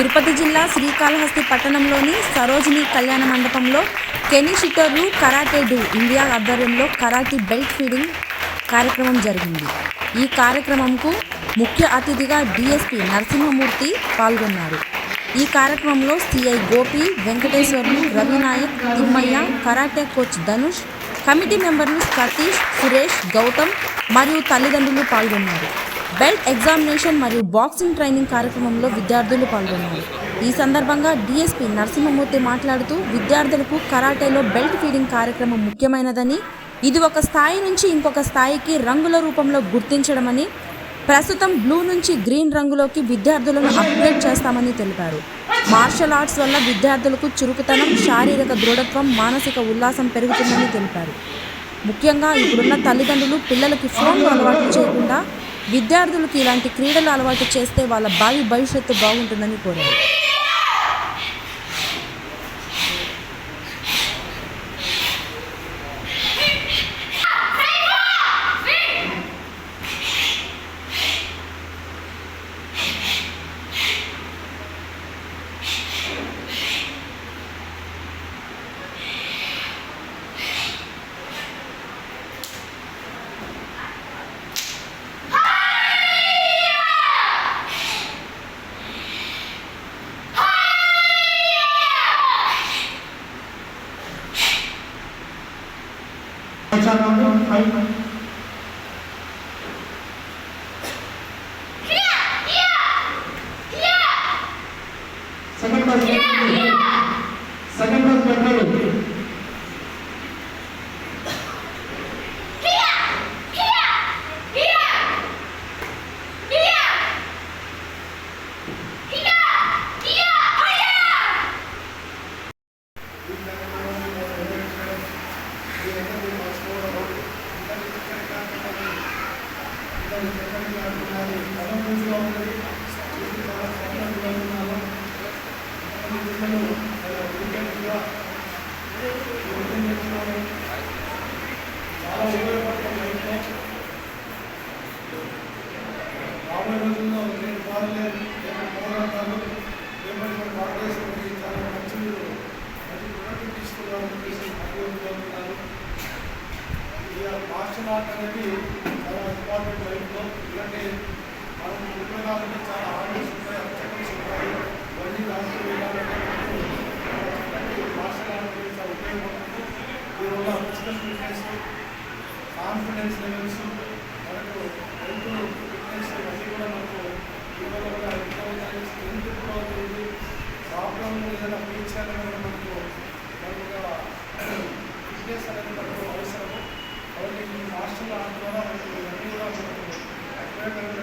తిరుపతి జిల్లా శ్రీకాళహస్తి పట్టణంలోని సరోజిని కళ్యాణ మండపంలో కెనీషిటర్లు కరాటే డూ ఇండియా ఆధ్వర్యంలో కరాటీ బెల్ట్ ఫీడింగ్ కార్యక్రమం జరిగింది. ఈ కార్యక్రమంకు ముఖ్య అతిథిగా డిఎస్పి నరసింహమూర్తి పాల్గొన్నారు. ఈ కార్యక్రమంలో CI Gopi Venkateswarlu Ravinayak Thimmaiah karate coach Dhanush committee మెంబర్లు సతీష్ సురేష్ గౌతమ్ మరియు తల్లిదండ్రులు పాల్గొన్నారు. బెల్ట్ ఎగ్జామినేషన్ మరియు బాక్సింగ్ ట్రైనింగ్ కార్యక్రమంలో విద్యార్థులు పాల్గొన్నారు. ఈ సందర్భంగా డిఎస్పి నరసింహమూర్తి మాట్లాడుతూ విద్యార్థులకు కరాటేలో బెల్ట్ ఫీడింగ్ కార్యక్రమం ముఖ్యమైనదని ఇది ఒక స్థాయి నుంచి ఇంకొక స్థాయికి రంగుల రూపంలో గుర్తించడమని ప్రస్తుతం బ్లూ నుంచి గ్రీన్ రంగులోకి విద్యార్థులను అప్గ్రేడ్ చేస్తామని తెలిపారు. మార్షల్ ఆర్ట్స్ వల్ల విద్యార్థులకు చురుకుతనం శారీరక దృఢత్వం మానసిక ఉల్లాసం పెరుగుతుందని తెలిపారు. ముఖ్యంగా ఇప్పుడున్న తల్లిదండ్రులు పిల్లలకి ఫోన్లు అలవాటు చేయకుండా విద్యార్థులకు ఇలాంటి క్రీడలు అలవాటు చేస్తే వాళ్ళ భావి భవిష్యత్తు బాగుంటుందని కోరారు. సెకండ్ బస్ సెకండ్ బస్ పెట్టాలి రాబోయే రోజుల్లో నేను పాడలేదు పోరాటాలు ఏమని మన భారతదేశానికి చాలా మంచి మంచి ప్రొడక్ట్ తీసుకోవాలని చెప్పేసి అభివృద్ధి ఈ మార్షల్ ఆర్ట్ అనేది చాలా ఇంపార్టెంట్ లైఫ్లో. ఎందుకంటే మనం ఉపయోగాలంటే చాలా హార్డ్నెస్ ఉంటాయి అబ్జెక్టివ్స్ ఉంటాయి. ఇవన్నీ వెళ్ళాలంటే మార్షల్ ఆర్ట్ అనేది చాలా ఉపయోగపడుతుంది. దీనివల్ల ఫిజికల్ ఫిట్నెస్ కాన్ఫిడెన్స్ లెవెల్స్ మనకు Thank you.